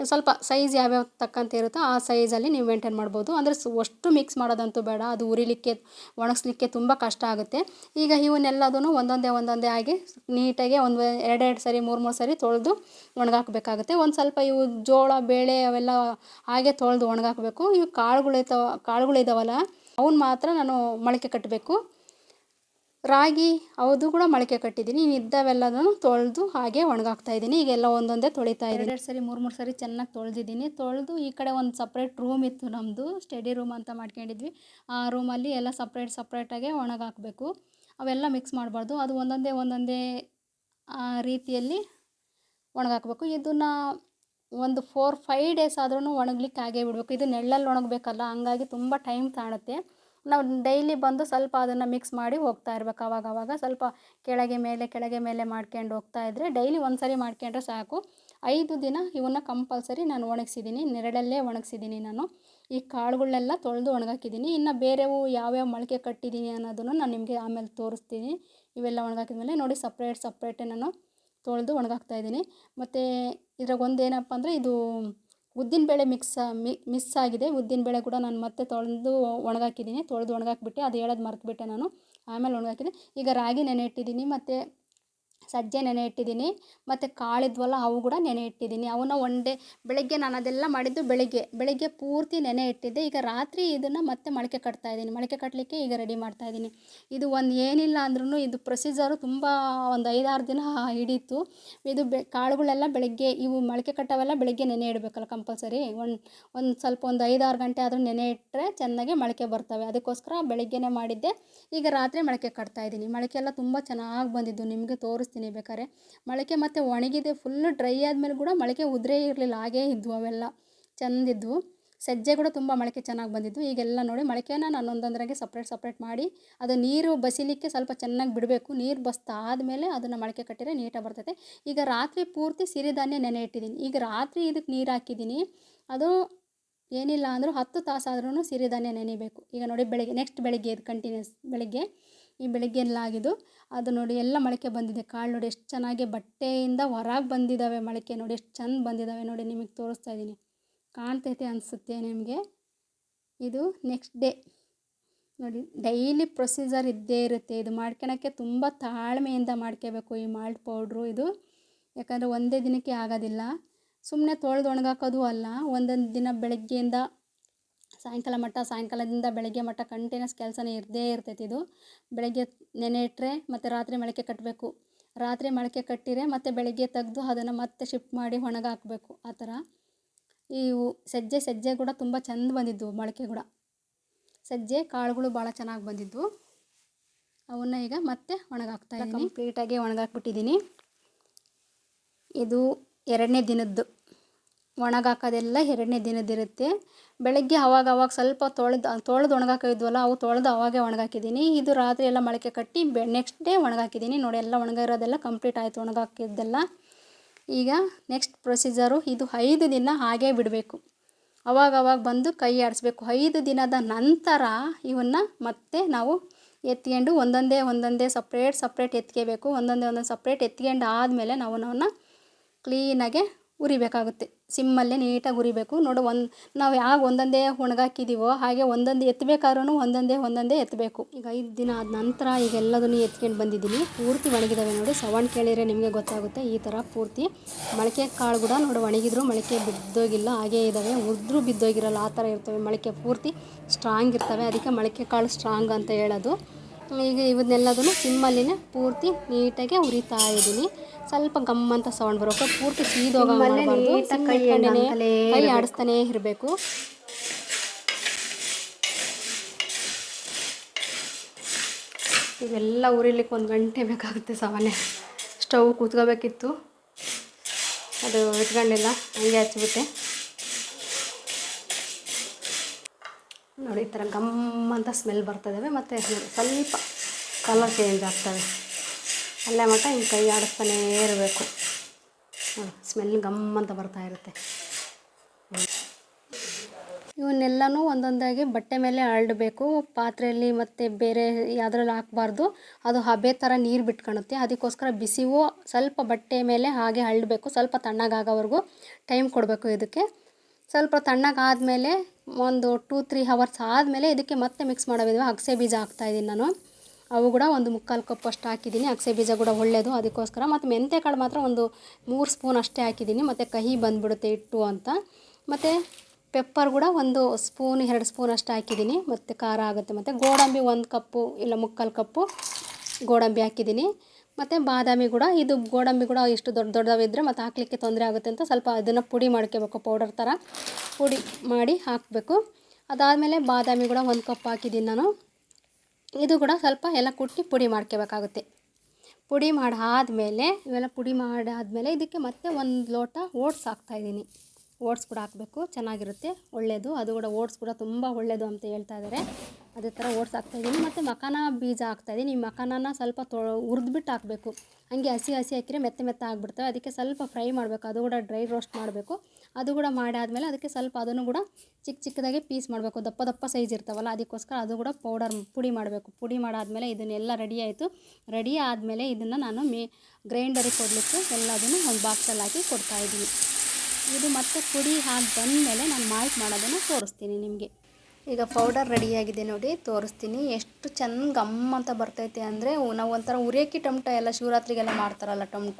ಸ್ವಲ್ಪ ಸೈಜ್ ಯಾವ್ಯಾವ ತಕ್ಕಂತೆ ಇರುತ್ತೋ ಆ ಸೈಜಲ್ಲಿ ನೀವು ಮೇಂಟೈನ್ ಮಾಡ್ಬೋದು. ಅಂದರೆ ಅಷ್ಟು ಮಿಕ್ಸ್ ಮಾಡೋದಂತೂ ಬೇಡ. ಅದು ಉರಿಲಿಕ್ಕೆ, ಒಣಗಿಸ್ಲಿಕ್ಕೆ ತುಂಬ ಕಷ್ಟ ಆಗುತ್ತೆ. ಈಗ ಇವನ್ನೆಲ್ಲದೂ ಒಂದೊಂದೇ ಒಂದೊಂದೇ ಆಗಿ ನೀಟಾಗಿ ಒಂದು, ಎರಡೆರಡು ಸರಿ, ಮೂರು ಮೂರು ಸರಿ ತೊಳೆದು ಒಣಗಾಕಬೇಕಾಗುತ್ತೆ. ಒಂದು ಸ್ವಲ್ಪ ಇವು ಜೋಳ, ಬೇಳೆ ಅವೆಲ್ಲ ಹಾಗೆ ತೊಳೆದು ಒಣಗಾಕಬೇಕು. ಇವು ಕಾಳುಗಳಿತಾವ ಕಾಳುಗಳಿದಾವಲ್ಲ ಅವನ್ನ ಮಾತ್ರ ನಾನು ಮೊಳಕೆ ಕಟ್ಟಬೇಕು. ರಾಗಿ ಅದು ಕೂಡ ಮೊಳಕೆ ಕಟ್ಟಿದ್ದೀನಿ. ಇದ್ದವೆಲ್ಲದನ್ನು ತೊಳೆದು ಹಾಗೆ ಒಣಗಾಕ್ತಾ ಇದ್ದೀನಿ. ಈಗೆಲ್ಲ ಒಂದೊಂದೇ ತೊಳಿತಾ ಇದ್ದೀನಿ. ಎರಡು ಸರಿ, ಮೂರು ಮೂರು ಸರಿ ಚೆನ್ನಾಗಿ ತೊಳೆದಿದ್ದೀನಿ. ತೊಳೆದು ಈ ಕಡೆ ಒಂದು ಸಪ್ರೇಟ್ ರೂಮ್ ಇತ್ತು ನಮ್ಮದು ಸ್ಟಡಿ ರೂಮ್ ಅಂತ ಮಾಡ್ಕೊಂಡಿದ್ವಿ. ಆ ರೂಮಲ್ಲಿ ಎಲ್ಲ ಸಪ್ರೇಟ್ ಸಪ್ರೇಟಾಗೆ ಒಣಗಾಕಬೇಕು. ಅವೆಲ್ಲ ಮಿಕ್ಸ್ ಮಾಡಬಾರ್ದು. ಅದು ಒಂದೊಂದೇ ಒಂದೊಂದೇ ರೀತಿಯಲ್ಲಿ ಒಣಗಾಕಬೇಕು. ಇದನ್ನು ಒಂದು ಫೋರ್ ಫೈವ್ ಡೇಸ್ ಆದ್ರೂ ಒಣಗ್ಲಿಕ್ಕೆ ಆಗೇ ಬಿಡಬೇಕು. ಇದು ನೆಳ್ಳಲ್ಲಿ ಒಣಗಬೇಕಲ್ಲ, ಹಂಗಾಗಿ ತುಂಬ ಟೈಮ್ ತಾಣುತ್ತೆ ನಾವು ಡೈಲಿ ಬಂದು ಸ್ವಲ್ಪ ಅದನ್ನು ಮಿಕ್ಸ್ ಮಾಡಿ ಹೋಗ್ತಾ ಇರ್ಬೇಕು. ಆವಾಗ ಆವಾಗ ಸ್ವಲ್ಪ ಕೆಳಗೆ ಮೇಲೆ ಕೆಳಗೆ ಮೇಲೆ ಮಾಡ್ಕೊಂಡು ಹೋಗ್ತಾ ಇದ್ದರೆ ಡೈಲಿ ಒಂದು ಸರಿ ಮಾಡ್ಕೊಂಡ್ರೆ ಸಾಕು. ಐದು ದಿನ ಇವನ್ನ ಕಂಪಲ್ಸರಿ ನಾನು ಒಣಗಿಸಿದ್ದೀನಿ ನೆರಳಲ್ಲೇ ಒಣಗಿಸಿದ್ದೀನಿ ನಾನು. ಈ ಕಾಳುಗಳನ್ನೆಲ್ಲ ತೊಳೆದು ಒಣಗಾಕಿದ್ದೀನಿ ಇನ್ನು ಬೇರೆವು ಯಾವ್ಯಾವ ಮೊಳಕೆ ಕಟ್ಟಿದ್ದೀನಿ ಅನ್ನೋದನ್ನು ನಾನು ನಿಮಗೆ ಆಮೇಲೆ ತೋರಿಸ್ತೀನಿ. ಇವೆಲ್ಲ ಒಣಗಾಕಿದ್ಮೇಲೆ ನೋಡಿ ಸಪ್ರೇಟ್ ಸಪ್ರೇಟೇ ನಾನು ತೊಳೆದು ಒಣಗಾಕ್ತಾ ಇದ್ದೀನಿ. ಮತ್ತು ಇದ್ರಾಗ ಒಂದೇನಪ್ಪ ಅಂದರೆ ಇದು ಉದ್ದಿನಬೇಳೆ ಮಿಕ್ಸ್ ಮಿಸ್ ಆಗಿದೆ. ಉದ್ದಿನಬೇಳೆ ಕೂಡ ನಾನು ಮತ್ತೆ ತೊಳೆದು ಒಣಗಾಕಿದ್ದೀನಿ. ತೊಳೆದು ಒಣಗಾಕ್ಬಿಟ್ಟೆ ಅದು ಹೇಳೋದು ಮರ್ತುಬಿಟ್ಟೆ ನಾನು. ಆಮೇಲೆ ಒಣಗಾಕಿದೆ. ಈಗ ರಾಗಿ ನೆನೆ ಇಟ್ಟಿದ್ದೀನಿ. ಮತ್ತು ಸಜ್ಜೆ ನೆನೆ ಇಟ್ಟಿದ್ದೀನಿ ಮತ್ತು ಕಾಳಿದ್ವಲ್ಲ ಅವು ಕೂಡ ನೆನೆ ಇಟ್ಟಿದ್ದೀನಿ ಅವನ್ನ ಒನ್ ಡೇ ಬೆಳಗ್ಗೆ ನಾನು ಅದೆಲ್ಲ ಮಾಡಿದ್ದು ಬೆಳಗ್ಗೆ. ಬೆಳಗ್ಗೆ ಪೂರ್ತಿ ನೆನೆ ಇಟ್ಟಿದ್ದೆ ಈಗ ರಾತ್ರಿ ಇದನ್ನು ಮತ್ತೆ ಮೊಳಕೆ ಕಟ್ತಾ ಇದ್ದೀನಿ. ಮೊಳಕೆ ಕಟ್ಟಲಿಕ್ಕೆ ಈಗ ರೆಡಿ ಮಾಡ್ತಾ ಇದ್ದೀನಿ. ಇದು ಒಂದು ಏನಿಲ್ಲ ಅಂದ್ರೂ ಇದು ಪ್ರೊಸೀಜರು ತುಂಬ ಒಂದು ಐದಾರು ದಿನ ಹಿಡೀತು. ಇದು ಬೆ, ಕಾಳುಗಳೆಲ್ಲ ಬೆಳಗ್ಗೆ ಇವು ಮೊಳಕೆ ಕಟ್ಟವೆಲ್ಲ ಬೆಳಗ್ಗೆ ನೆನೆ ಇಡಬೇಕಲ್ಲ ಕಂಪಲ್ಸರಿ ಒಂದು ಒಂದು ಸ್ವಲ್ಪ ಒಂದು ಐದಾರು ಗಂಟೆ ಆದರೂ ನೆನೆ ಇಟ್ಟರೆ ಚೆನ್ನಾಗಿ ಮೊಳಕೆ ಬರ್ತವೆ. ಅದಕ್ಕೋಸ್ಕರ ಬೆಳಗ್ಗೆನೇ ಮಾಡಿದ್ದೆ. ಈಗ ರಾತ್ರಿ ಮೊಳಕೆ ಕಟ್ತಾ ಇದ್ದೀನಿ. ಮೊಳಕೆ ಎಲ್ಲ ತುಂಬ ಚೆನ್ನಾಗಿ ಬಂದಿದ್ದು. ನಿಮಗೆ ತೋರಿಸ್ತೀನಿ. ಬೇಕಾದ್ರೆ. ಮೊಳಕೆ ಮತ್ತು ಒಣಗಿದೆ ಫುಲ್ಲು ಡ್ರೈ ಆದಮೇಲೆ ಕೂಡ ಮೊಳಕೆ ಉದುರೇ ಇರಲಿಲ್ಲ, ಹಾಗೇ ಇದ್ವು ಅವೆಲ್ಲ. ಚೆಂದಿದ್ವು ಸಜ್ಜೆ ಕೂಡ ತುಂಬ ಮೊಳಕೆ ಚೆನ್ನಾಗಿ ಬಂದಿದ್ದು ಈಗೆಲ್ಲ ನೋಡಿ ಮೊಳಕೆನ ನಾನು ಒಂದೊಂದರಾಗೆ ಸಪ್ರೇಟ್ ಸಪ್ರೇಟ್ ಮಾಡಿ ಅದು ನೀರು ಬಸಿಲಿಕ್ಕೆ ಸ್ವಲ್ಪ ಚೆನ್ನಾಗಿ ಬಿಡಬೇಕು. ನೀರು ಬಸ್ತಾದ್ಮೇಲೆ ಅದನ್ನು ಮೊಳಕೆ ಕಟ್ಟಿದರೆ ನೀಟಾಗಿ ಬರ್ತೈತೆ. ಈಗ ರಾತ್ರಿ ಪೂರ್ತಿ ಸಿರಿಧಾನ್ಯ ನೆನೆ ಇಟ್ಟಿದ್ದೀನಿ ಈಗ ರಾತ್ರಿ ಇದಕ್ಕೆ ನೀರು ಹಾಕಿದ್ದೀನಿ ಅದು ಏನಿಲ್ಲ ಅಂದರೂ ಹತ್ತು ತಾಸಾದ್ರೂ ಸಿರಿಧಾನ್ಯ ನೆನಿಬೇಕು. ಈಗ ನೋಡಿ ಬೆಳಗ್ಗೆ ನೆಕ್ಸ್ಟ್ ಬೆಳಗ್ಗೆ ಇದು ಕಂಟಿನ್ಯೂಸ್ ಬೆಳಗ್ಗೆ. ಈ ಬೆಳಗ್ಗೆ ಎಲ್ಲ ಆಗಿದ್ದು ಅದು ನೋಡಿ ಎಲ್ಲ ಮೊಳಕೆ ಬಂದಿದೆ. ಕಾಳು ನೋಡಿ ಎಷ್ಟು ಚೆನ್ನಾಗಿ ಬಟ್ಟೆಯಿಂದ ಹೊರಗೆ ಬಂದಿದ್ದಾವೆ ಮೊಳಕೆ ನೋಡಿ, ಎಷ್ಟು ಚೆಂದ ಬಂದಿದ್ದಾವೆ ನೋಡಿ ನಿಮಗೆ ತೋರಿಸ್ತಾ ಇದ್ದೀನಿ ಕಾಣ್ತೈತೆ ಅನಿಸುತ್ತೆ ನಿಮಗೆ? ಇದು ನೆಕ್ಸ್ಟ್ ಡೇ. ನೋಡಿ, ಡೈಲಿ ಪ್ರೊಸೀಜರ್ ಇದ್ದೇ ಇರುತ್ತೆ. ಇದು ಮಾಡ್ಕೊಳಕ್ಕೆ ತುಂಬ ತಾಳ್ಮೆಯಿಂದ ಮಾಡ್ಕೋಬೇಕು ಈ ಮಾಲ್ಟ್ ಪೌಡ್ರು ಇದು. ಯಾಕಂದರೆ ಒಂದೇ ದಿನಕ್ಕೆ ಆಗೋದಿಲ್ಲ. ಸುಮ್ಮನೆ ತೊಳೆದು ಒಣಗಾಕೋದು ಅಲ್ಲ, ಒಂದೊಂದು ದಿನ ಬೆಳಗ್ಗೆಯಿಂದ ಸಾಯಂಕಾಲ ಮಟ್ಟ ಸಾಯಂಕಾಲದಿಂದ ಬೆಳಗ್ಗೆ ಮಟ್ಟ ಕಂಟಿನ್ಯೂಸ್ ಕೆಲಸನೇ ಇರದೇ ಇರ್ತೈತಿ ಇದು. ಬೆಳಗ್ಗೆ ನೆನೆ ಇಟ್ಟರೆ ಮತ್ತು ರಾತ್ರಿ ಮೊಳಕೆ ಕಟ್ಟಬೇಕು ರಾತ್ರಿ ಮೊಳಕೆ ಕಟ್ಟಿರೆ ಮತ್ತು ಬೆಳಗ್ಗೆ ತೆಗೆದು ಅದನ್ನು ಮತ್ತೆ ಶಿಫ್ಟ್ ಮಾಡಿ ಒಣಗ ಹಾಕಬೇಕು. ಆ ಥರ. ಇವು ಸಜ್ಜೆ ಸಜ್ಜೆ ಕೂಡ ತುಂಬ ಚೆಂದ ಬಂದಿದ್ದವು ಮೊಳಕೆ ಕೂಡ. ಸಜ್ಜೆ ಕಾಳುಗಳು ಭಾಳ ಚೆನ್ನಾಗಿ ಬಂದಿದ್ವು. ಅವನ್ನ ಈಗ ಮತ್ತೆ ಒಣಗಾಕ್ತಾ ಕಂಪ್ಲೀಟಾಗಿ ಒಣಗಾಕ್ಬಿಟ್ಟಿದ್ದೀನಿ ಇದು ಎರಡನೇ ದಿನದ್ದು. ಒಣಗಾಕೋದೆಲ್ಲ ಎರಡನೇ ದಿನದಿರುತ್ತೆ. ಬೆಳಗ್ಗೆ ಅವಾಗ ಅವಾಗ ಸ್ವಲ್ಪ ತೊಳೆದು ತೊಳೆದು ಒಣಗಾಕಿದ್ವಲ್ಲ ಅವು ತೊಳೆದು ಅವಾಗೆ ಒಣಗಾಕಿದ್ದೀನಿ. ಇದು ರಾತ್ರಿ ಎಲ್ಲ ಮೊಳಕೆ ಕಟ್ಟಿ ಬೆ ನೆಕ್ಸ್ಟ್ ಡೇ ಒಣಗಾಕಿದ್ದೀನಿ. ನೋಡಿ ಎಲ್ಲ ಒಣಗಿರೋದೆಲ್ಲ ಕಂಪ್ಲೀಟ್ ಆಯಿತು ಒಣಗಾಕಿದ್ದೆಲ್ಲ. ಈಗ ನೆಕ್ಸ್ಟ್ ಪ್ರೊಸೀಜರು ಇದು ಐದು ದಿನ ಹಾಗೇ ಬಿಡಬೇಕು. ಅವಾಗ ಅವಾಗ ಬಂದು ಕೈ ಆಡಿಸ್ಬೇಕು. ಐದು ದಿನದ ನಂತರ ಇವನ್ನ ಮತ್ತೆ ನಾವು ಎತ್ಕೊಂಡು ಒಂದೊಂದೇ ಒಂದೊಂದೇ ಸಪ್ರೇಟ್ ಸಪ್ರೇಟ್ ಎತ್ಕೋಬೇಕು ಒಂದೊಂದೇ, ಒಂದೊಂದು ಸಪ್ರೇಟ್ ಎತ್ಕೊಂಡು ಆದಮೇಲೆ ನಾವು ಅವನ್ನ ಕ್ಲೀನಾಗೆ ಉರಿಬೇಕಾಗುತ್ತೆ. ಸಿಮ್ಮಲ್ಲೇ ನೀಟಾಗಿ ಉರಿಬೇಕು. ನೋಡು, ಒಂದು, ನಾವು ಯಾವಾಗ ಒಂದೊಂದೇ ಒಣಗಾಕಿದ್ದೀವೋ ಹಾಗೆ ಒಂದೊಂದು ಎತ್ತಬೇಕಾದ್ರೂ ಒಂದೊಂದೇ ಒಂದೊಂದೇ ಎತ್ತಬೇಕು ಈಗ ಐದು ದಿನ ಆದ ನಂತರ ಈಗ ಎಲ್ಲದನ್ನು ಎತ್ಕೊಂಡು ಬಂದಿದ್ದೀನಿ. ಪೂರ್ತಿ ಒಣಗಿದಾವೆ ನೋಡಿ. ಸವಣ್ ಕೇಳಿದರೆ ನಿಮಗೆ ಗೊತ್ತಾಗುತ್ತೆ. ಈ ಥರ ಪೂರ್ತಿ ಮೊಳಕೆ ಕಾಳು ಕೂಡ ನೋಡಿ ಒಣಗಿದ್ರು ಮೊಳಕೆ ಬಿದ್ದೋಗಿಲ್ಲ, ಹಾಗೇ ಇದ್ದಾವೆ ಉದ್ರೂ ಬಿದ್ದೋಗಿರಲ್ಲ, ಆ ಥರ ಇರ್ತವೆ ಮೊಳಕೆ ಪೂರ್ತಿ ಸ್ಟ್ರಾಂಗ್ ಇರ್ತವೆ. ಅದಕ್ಕೆ ಮೊಳಕೆ ಕಾಳು ಸ್ಟ್ರಾಂಗ್ ಅಂತ ಹೇಳೋದು. ಈಗ ಇವನ್ನೆಲ್ಲದನ್ನು ಸಿಮ್ಮಲ್ಲಿನೇ ಪೂರ್ತಿ ನೀಟಾಗಿ ಉರಿತಾ ಇದ್ದೀನಿ. ಸ್ವಲ್ಪ ಗಮ್ಮಂತ ಸೌಂಡ್ ಬರೋಕೆ ಪೂರ್ತಿ ಸೀದೋಗ ಕೈ ಆಡಿಸ್ತಾನೇ ಇರಬೇಕು. ಇವೆಲ್ಲ ಉರಿಲಿಕ್ಕೆ ಒಂದು ಗಂಟೆ ಬೇಕಾಗುತ್ತೆ ಸಾಮಾನ್ಯ. ಸ್ಟವ್ ಕೂತ್ಕೋಬೇಕಿತ್ತು. ಅದು ಇಟ್ಕೊಂಡಿಲ್ಲ ಹಂಗೆ ಹಚ್ಬಿಟ್ಟೆ ನೋಡಿ, ಈ ಥರ ಗಮ್ ಅಂತ ಸ್ಮೆಲ್ ಬರ್ತದವೆ. ಮತ್ತು ಸ್ವಲ್ಪ ಕಲರ್ ಚೇಂಜ್ ಆಗ್ತವೆ. ಅಲ್ಲೇ ಮಟ್ಟ ಹಿಂಗೆ ಕೈ ಆಡಿಸ್ತಾನೇ ಇರಬೇಕು. ಸ್ಮೆಲ್ ಗಮ್ ಅಂತ ಬರ್ತಾ ಇರುತ್ತೆ. ಇವನ್ನೆಲ್ಲನೂ ಒಂದೊಂದಾಗಿ ಬಟ್ಟೆ ಮೇಲೆ ಅರಳಬೇಕು ಪಾತ್ರೆಯಲ್ಲಿ ಮತ್ತು ಬೇರೆ ಯಾವುದ್ರಲ್ಲಿ ಹಾಕಬಾರ್ದು. ಅದು ಹಬೆ ಥರ ನೀರು ಬಿಟ್ಕೊಳುತ್ತೆ ಅದಕ್ಕೋಸ್ಕರ ಬಿಸಿವು ಸ್ವಲ್ಪ ಬಟ್ಟೆ ಮೇಲೆ ಹಾಗೆ ಅರಳಬೇಕು ಸ್ವಲ್ಪ ತಣ್ಣಗಾಗೋವರೆಗೂ ಟೈಮ್ ಕೊಡಬೇಕು ಇದಕ್ಕೆ. ಸ್ವಲ್ಪ ತಣ್ಣಗಾದಮೇಲೆ ಒಂದು ಟೂ ತ್ರೀ ಹವರ್ಸ್ ಆದಮೇಲೆ ಇದಕ್ಕೆ ಮತ್ತೆ ಮಿಕ್ಸ್ ಮಾಡೋದಿದ್ವಿ ಅಗಸೆ ಬೀಜ ಹಾಕ್ತಾಯಿದ್ದೀನಿ ನಾನು. ಅವು ಕೂಡ ಒಂದು ಮುಕ್ಕಾಲು ಕಪ್ ಅಷ್ಟು ಹಾಕಿದ್ದೀನಿ. ಅಗಸೆ ಬೀಜ ಕೂಡ ಒಳ್ಳೆಯದು ಅದಕ್ಕೋಸ್ಕರ. ಮತ್ತು ಮೆಂತ್ಯ ಕಾಳು ಮಾತ್ರ ಒಂದು ಮೂರು ಸ್ಪೂನ್ ಅಷ್ಟೇ ಹಾಕಿದ್ದೀನಿ. ಮತ್ತು ಕಹಿ ಬಂದುಬಿಡುತ್ತೆ ಇಟ್ಟು ಅಂತ. ಮತ್ತು ಪೆಪ್ಪರ್ ಕೂಡ ಒಂದು ಸ್ಪೂನ್ ಎರಡು ಸ್ಪೂನ್ ಅಷ್ಟು ಹಾಕಿದ್ದೀನಿ. ಮತ್ತು ಖಾರ ಆಗುತ್ತೆ. ಮತ್ತು ಗೋಡಂಬಿ ಒಂದು ಕಪ್ಪು, ಇಲ್ಲ ಮುಕ್ಕಾಲು ಕಪ್ಪು ಗೋಡಂಬಿ ಹಾಕಿದ್ದೀನಿ. ಮತ್ತು ಬಾದಾಮಿ ಕೂಡ, ಇದು ಗೋಡಂಬಿ ಕೂಡ ಎಷ್ಟು ದೊಡ್ಡ ದೊಡ್ಡವಿದ್ದರೆ ಮತ್ತು ಹಾಕಲಿಕ್ಕೆ ತೊಂದರೆ ಆಗುತ್ತೆ ಅಂತ ಸ್ವಲ್ಪ ಅದನ್ನು ಪುಡಿ ಮಾಡ್ಕೋಬೇಕು ಪೌಡರ್ ಥರ ಪುಡಿ ಮಾಡಿ ಹಾಕಬೇಕು. ಅದಾದಮೇಲೆ ಬಾದಾಮಿ ಕೂಡ ಒಂದು ಕಪ್ ಹಾಕಿದ್ದೀನಿ ನಾನು. ಇದು ಕೂಡ ಸ್ವಲ್ಪ ಎಲ್ಲ ಕುಟ್ಟಿ ಪುಡಿ ಮಾಡ್ಕೋಬೇಕಾಗುತ್ತೆ. ಪುಡಿ ಮಾಡಿ ಆದಮೇಲೆ ಇವೆಲ್ಲ ಪುಡಿ ಮಾಡಿ ಆದಮೇಲೆ ಇದಕ್ಕೆ ಮತ್ತೆ ಒಂದು ಲೋಟ ಓಟ್ಸ್ ಹಾಕ್ತಾಯಿದ್ದೀನಿ ಓಟ್ಸ್ ಕೂಡ ಹಾಕಬೇಕು, ಚೆನ್ನಾಗಿರುತ್ತೆ ಒಳ್ಳೆಯದು ಅದು ಕೂಡ ಓಟ್ಸ್ ಕೂಡ ತುಂಬ ಒಳ್ಳೆಯದು ಅಂತ ಹೇಳ್ತಾ ಇದ್ದಾರೆ ಅದೇ ಥರ ಓಟ್ಸ್ ಹಾಕ್ತಾಯಿದ್ದೀನಿ ಮತ್ತು ಮಖಾನ ಬೀಜ ಹಾಕ್ತಾಯಿದ್ದೀನಿ ಈ ಮಕಾನನ ಸ್ವಲ್ಪ ತೊ ಹುರಿದ್ಬಿಟ್ಟು ಹಾಕಬೇಕು. ಹಂಗೆ ಹಸಿ ಹಸಿ ಹಾಕಿದ್ರೆ ಮೆತ್ತ ಮೆತ್ತ ಆಗಿಬಿಡ್ತವೆ. ಅದಕ್ಕೆ ಸ್ವಲ್ಪ ಫ್ರೈ ಮಾಡಬೇಕು. ಅದು ಕೂಡ ಡ್ರೈ ರೋಸ್ಟ್ ಮಾಡಬೇಕು. ಅದು ಕೂಡ ಮಾಡಾದಮೇಲೆ ಅದಕ್ಕೆ ಸ್ವಲ್ಪ ಅದನ್ನು ಕೂಡ ಚಿಕ್ಕ ಚಿಕ್ಕದಾಗಿ ಪೀಸ್ ಮಾಡಬೇಕು. ದಪ್ಪ ದಪ್ಪ ಸೈಜ್ ಇರ್ತಾವಲ್ಲ, ಅದಕ್ಕೋಸ್ಕರ ಅದು ಕೂಡ ಪೌಡರ್ ಪುಡಿ ಮಾಡಬೇಕು. ಪುಡಿ ಮಾಡಾದಮೇಲೆ ಇದನ್ನೆಲ್ಲ ರೆಡಿ ಆಯಿತು. ರೆಡಿ ಆದಮೇಲೆ ಇದನ್ನು ನಾನು ಮೇ ಗ್ರೈಂಡರಿಗೆ ಕೊಡಲಿಕ್ಕೆ ಎಲ್ಲದನ್ನು ಒಂದು ಬಾಕ್ಸಲ್ಲಿ ಹಾಕಿ ಕೊಡ್ತಾಯಿದ್ದೀನಿ ಇದು ಮತ್ತೆ ಪುಡಿ ಹಾಕಿ ಬಂದಮೇಲೆ ನಾನು ಮಾಲ್ಟ್ ಮಾಡೋದನ್ನು ತೋರಿಸ್ತೀನಿ ನಿಮಗೆ. ಈಗ ಪೌಡರ್ ರೆಡಿಯಾಗಿದೆ ನೋಡಿ, ತೋರಿಸ್ತೀನಿ. ಎಷ್ಟು ಚೆಂದ ಗಮ್ ಅಂತ ಬರ್ತೈತೆ ಅಂದರೆ ನಾವು ಒಂಥರ ಉರಿಯಕ್ಕಿ ಟೊಮಟ ಎಲ್ಲ ಶಿವರಾತ್ರಿಗೆಲ್ಲ ಮಾಡ್ತಾರಲ್ಲ ಟೊಮಟ,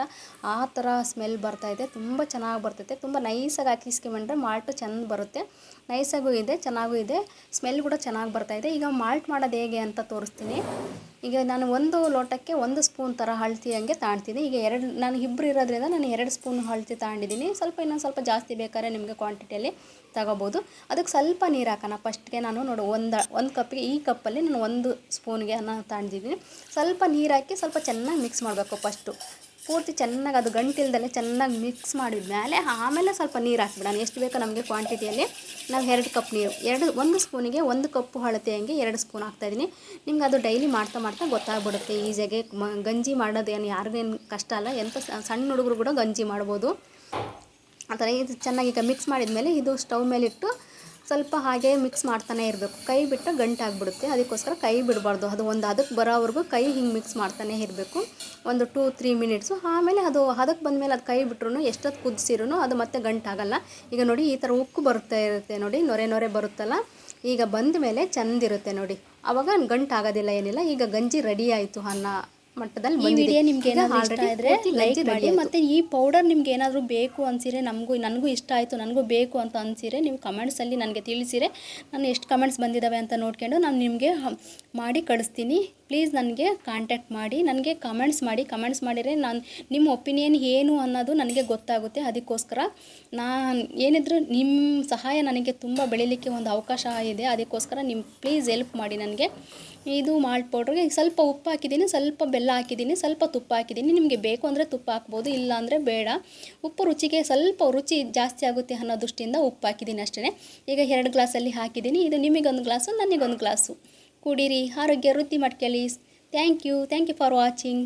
ಆ ಥರ ಸ್ಮೆಲ್ ಬರ್ತೈತೆ ತುಂಬ ಚೆನ್ನಾಗಿ ಬರ್ತೈತೆ. ತುಂಬ ನೈಸಾಗಿ ಹಾಕಿಸ್ಕೊಂಡ್ರೆ ಮಾಲ್ಟು ಚೆಂದ ಬರುತ್ತೆ. ನೈಸಾಗೂ ಇದೆ, ಚೆನ್ನಾಗೂ ಇದೆ. ಸ್ಮೆಲ್ ಕೂಡ ಚೆನ್ನಾಗಿ ಬರ್ತಾ ಇದೆ. ಈಗ ಮಾಲ್ಟ್ ಮಾಡೋದು ಹೇಗೆ ಅಂತ ತೋರಿಸ್ತೀನಿ. ಈಗ ನಾನು ಒಂದು ಲೋಟಕ್ಕೆ ಒಂದು ಸ್ಪೂನ್ ಥರ ಹಳ್ತಿ ಹಂಗೆ ತಾಣ್ತೀನಿ. ಈಗ ಎರಡು, ನಾನು ಇಬ್ಬರು ಇರೋದ್ರಿಂದ ನಾನು ಎರಡು ಸ್ಪೂನ್ ಹಳ್ತಿ ತಾಂಡಿದ್ದೀನಿ. ಸ್ವಲ್ಪ ಇನ್ನೊಂದು ಸ್ವಲ್ಪ ಜಾಸ್ತಿ ಬೇಕಾದ್ರೆ ನಿಮಗೆ ಕ್ವಾಂಟಿಟಿಯಲ್ಲಿ ತಗೋಬೋದು. ಅದಕ್ಕೆ ಸ್ವಲ್ಪ ನೀರು ಹಾಕೋಣ. ಫಸ್ಟ್ಗೆ ನಾನು ನೋಡು, ಒಂದು ಒಂದು ಕಪ್ಪಿಗೆ, ಈ ಕಪ್ಪಲ್ಲಿ ನಾನು ಒಂದು ಸ್ಪೂನ್ಗೆ ಅನ್ನ ತಾಂಡಿದ್ದೀನಿ. ಸ್ವಲ್ಪ ನೀರು ಹಾಕಿ ಸ್ವಲ್ಪ ಚೆನ್ನಾಗಿ ಮಿಕ್ಸ್ ಮಾಡಬೇಕು ಫಸ್ಟು ಪೂರ್ತಿ ಚೆನ್ನಾಗಿ ಅದು ಗಂಟಿಲ್ದಲೆ ಚೆನ್ನಾಗಿ ಮಿಕ್ಸ್ ಮಾಡಿದ ಮೇಲೆ ಆಮೇಲೆ ಸ್ವಲ್ಪ ನೀರು ಹಾಕ್ಬಿಡೋಣ ಎಷ್ಟು ಬೇಕೋ ನಮಗೆ ಕ್ವಾಂಟಿಟಿಯಲ್ಲಿ ನಾವು ಎರಡು ಕಪ್ ನೀರು, ಎರಡು, ಒಂದು ಸ್ಪೂನಿಗೆ ಒಂದು ಕಪ್ಪು ಹಳತೆ ಹಂಗೆ ಎರಡು ಸ್ಪೂನ್ ಹಾಕ್ತಾಯಿದ್ದೀನಿ ನಿಮ್ಗೆ ಅದು ಡೈಲಿ ಮಾಡ್ತಾ ಮಾಡ್ತಾ ಗೊತ್ತಾಗ್ಬಿಡುತ್ತೆ. ಈಸಿಯಾಗಿ ಗಂಜಿ ಮಾಡೋದೇನು ಯಾರಿಗೇನು ಕಷ್ಟ ಅಲ್ಲ ಎಂಥ ಸಣ್ಣ ಹುಡುಗರು ಕೂಡ ಗಂಜಿ ಮಾಡ್ಬೋದು. ಆ ಥರ ಇದು ಚೆನ್ನಾಗಿ ಈಗ ಮಿಕ್ಸ್ ಮಾಡಿದ ಮೇಲೆ ಇದು ಸ್ಟವ್ ಮೇಲಿಟ್ಟು ಸ್ವಲ್ಪ ಹಾಗೆ ಮಿಕ್ಸ್ ಮಾಡ್ತಾನೆ ಇರಬೇಕು. ಕೈ ಬಿಟ್ಟು ಗಂಟಾಗ್ಬಿಡುತ್ತೆ. ಅದಕ್ಕೋಸ್ಕರ ಕೈ ಬಿಡಬಾರ್ದು. ಅದು ಒಂದು ಅದಕ್ಕೆ ಬರೋವರೆಗೂ ಕೈ ಹಿಂಗೆ ಮಿಕ್ಸ್ ಮಾಡ್ತಾನೆ ಇರಬೇಕು. ಒಂದು ಟೂ ತ್ರೀ ಮಿನಿಟ್ಸು ಆಮೇಲೆ ಅದು ಅದಕ್ಕೆ ಬಂದಮೇಲೆ ಅದು ಕೈ ಬಿಟ್ರು ಎಷ್ಟೊತ್ತು ಕುದಿಸಿರೂ ಅದು ಮತ್ತೆ ಗಂಟಾಗಲ್ಲ. ಈಗ ನೋಡಿ ಈ ಥರ ಉಕ್ಕು ಬರುತ್ತಾ ಇರುತ್ತೆ ನೋಡಿ. ನೊರೆ ನೊರೆ ಬರುತ್ತಲ್ಲ. ಈಗ ಬಂದ ಮೇಲೆ ಚೆಂದಿರುತ್ತೆ ನೋಡಿ. ಆವಾಗ ಗಂಟಾಗೋದಿಲ್ಲ ಏನಿಲ್ಲ. ಈಗ ಗಂಜಿ ರೆಡಿ ಆಯಿತು ಅನ್ನೋ. ಮಟ್ಟದಲ್ಲಿ ಈ ವಿಡಿಯೋ ನಿಮ್ಗೆ ಈಗ ಏನಾದರೂ ಇಷ್ಟ ಆದರೆ ಲೈಕ್ ಮಾಡಿ ಮತ್ತು ಈ ಪೌಡರ್ ನಿಮ್ಗೆ ಏನಾದರೂ ಬೇಕು ಅನ್ಸಿದ್ರೆ ನಮಗೂ ನನಗೂ ಇಷ್ಟ ಆಯ್ತು ನನಗೂ ಬೇಕು ಅಂತ ಅನ್ಸಿದ್ರೆ ನೀವು ಕಮೆಂಟ್ಸಲ್ಲಿ ನನಗೆ ತಿಳಿಸಿರೆ. ನಾನು ಎಷ್ಟು ಕಮೆಂಟ್ಸ್ ಬಂದಿದ್ದಾವೆ ಅಂತ ನೋಡ್ಕೊಂಡು ನಾನು ನಿಮಗೆ ಮಾಡಿ ಕಳಿಸ್ತೀನಿ. ಪ್ಲೀಸ್ ನನಗೆ ಕಾಂಟ್ಯಾಕ್ಟ್ ಮಾಡಿ, ನನಗೆ ಕಮೆಂಟ್ಸ್ ಮಾಡಿ ಕಮೆಂಟ್ಸ್ ಮಾಡಿದರೆ ನಾನು ನಿಮ್ಮ ಒಪಿನಿಯನ್ ಏನು ಅನ್ನೋದು ನನಗೆ ಗೊತ್ತಾಗುತ್ತೆ. ಅದಕ್ಕೋಸ್ಕರ ನಾನು ಏನಿದ್ರು ನಿಮ್ಮ ಸಹಾಯ ನನಗೆ ತುಂಬ ಬೆಳೀಲಿಕ್ಕೆ ಒಂದು ಅವಕಾಶ ಇದೆ. ಅದಕ್ಕೋಸ್ಕರ ನಿಮ್ಮ ಪ್ಲೀಸ್ ಹೆಲ್ಪ್ ಮಾಡಿ ನನಗೆ. ಇದು ಮಾಲ್ಟ್ ಪೌಡ್ರಿಗೆ ಸ್ವಲ್ಪ ಉಪ್ಪು ಹಾಕಿದ್ದೀನಿ, ಸ್ವಲ್ಪ ಬೆಲ್ಲ ಹಾಕಿದ್ದೀನಿ, ಸ್ವಲ್ಪ ತುಪ್ಪ ಹಾಕಿದ್ದೀನಿ. ನಿಮಗೆ ಬೇಕು ಅಂದರೆ ತುಪ್ಪ ಹಾಕ್ಬೋದು, ಇಲ್ಲ ಅಂದರೆ ಬೇಡ. ಉಪ್ಪು ರುಚಿಗೆ ಸ್ವಲ್ಪ ರುಚಿ ಜಾಸ್ತಿ ಆಗುತ್ತೆ ಅನ್ನೋ ದೃಷ್ಟಿಯಿಂದ ಉಪ್ಪು ಹಾಕಿದ್ದೀನಿ ಅಷ್ಟೇ ಈಗ ಎರಡು ಗ್ಲಾಸಲ್ಲಿ ಹಾಕಿದ್ದೀನಿ. ಇದು ನಿಮಗೊಂದು ಗ್ಲಾಸು ನನಗೊಂದು ಗ್ಲಾಸು ಕುಡೀರಿ. ಆರೋಗ್ಯ ವೃದ್ಧಿ ಮಾಡ್ಕೊಳ್ಳಿ thank you thank you for watching